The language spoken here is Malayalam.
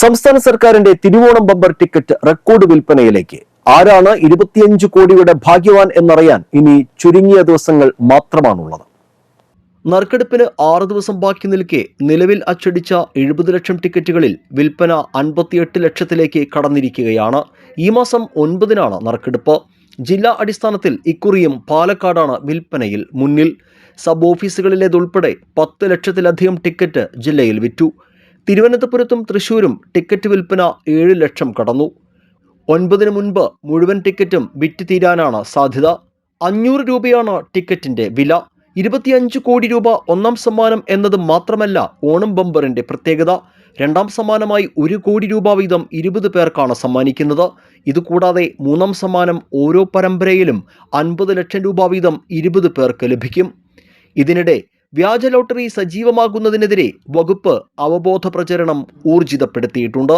സംസ്ഥാന സർക്കാരിന്റെ തിരുവോണം ബമ്പർ ടിക്കറ്റ് റെക്കോർഡ് വിൽപ്പനയിലേക്ക്. ആരാണ് ഇരുപത്തിയഞ്ച് കോടിയുടെ ഭാഗ്യവാൻ എന്നറിയാൻ ഇനി ചുരുങ്ങിയ ദിവസങ്ങൾ മാത്രമാണുള്ളത്. നറുക്കെടുപ്പിന് ആറ് ദിവസം ബാക്കി നിൽക്കെ നിലവിൽ അച്ചടിച്ച എഴുപത് ലക്ഷം ടിക്കറ്റുകളിൽ വിൽപ്പന അൻപത്തിയെട്ട് ലക്ഷത്തിലേക്ക് കടന്നിരിക്കുകയാണ്. ഈ മാസം ഒൻപതിനാണ് നറുക്കെടുപ്പ്. ജില്ലാ അടിസ്ഥാനത്തിൽ ഇക്കുറിയും പാലക്കാടാണ് വിൽപ്പനയിൽ മുന്നിൽ. സബ് ഓഫീസുകളിലേതുൾപ്പെടെ പത്ത് ലക്ഷത്തിലധികം ടിക്കറ്റ് ജില്ലയിൽ വിറ്റു. തിരുവനന്തപുരത്തും തൃശൂരും ടിക്കറ്റ് വിൽപ്പന ഏഴ് ലക്ഷം കടന്നു. ഒൻപതിനു മുൻപ് മുഴുവൻ ടിക്കറ്റും വിറ്റ് തീരാനാണ് സാധ്യത. അഞ്ഞൂറ് രൂപയാണ് ടിക്കറ്റിന്റെ വില. ഇരുപത്തിയഞ്ച് കോടി രൂപ ഒന്നാം സമ്മാനം എന്നത് മാത്രമല്ല ഓണം ബമ്പറിന്റെ പ്രത്യേകത. രണ്ടാം സമ്മാനമായി ഒരു കോടി രൂപ വീതം ഇരുപത് പേർക്കാണ് സമ്മാനിക്കുന്നത്. ഇതുകൂടാതെ മൂന്നാം സമ്മാനം ഓരോ പരമ്പരയിലും അൻപത് ലക്ഷം രൂപ വീതം ഇരുപത് പേർക്ക് ലഭിക്കും. ഇതിനിടെ വ്യാജ ലോട്ടറി സജീവമാകുന്നതിനെതിരെ വകുപ്പ് അവബോധ പ്രചരണം ഊർജിതപ്പെടുത്തിയിട്ടുണ്ട്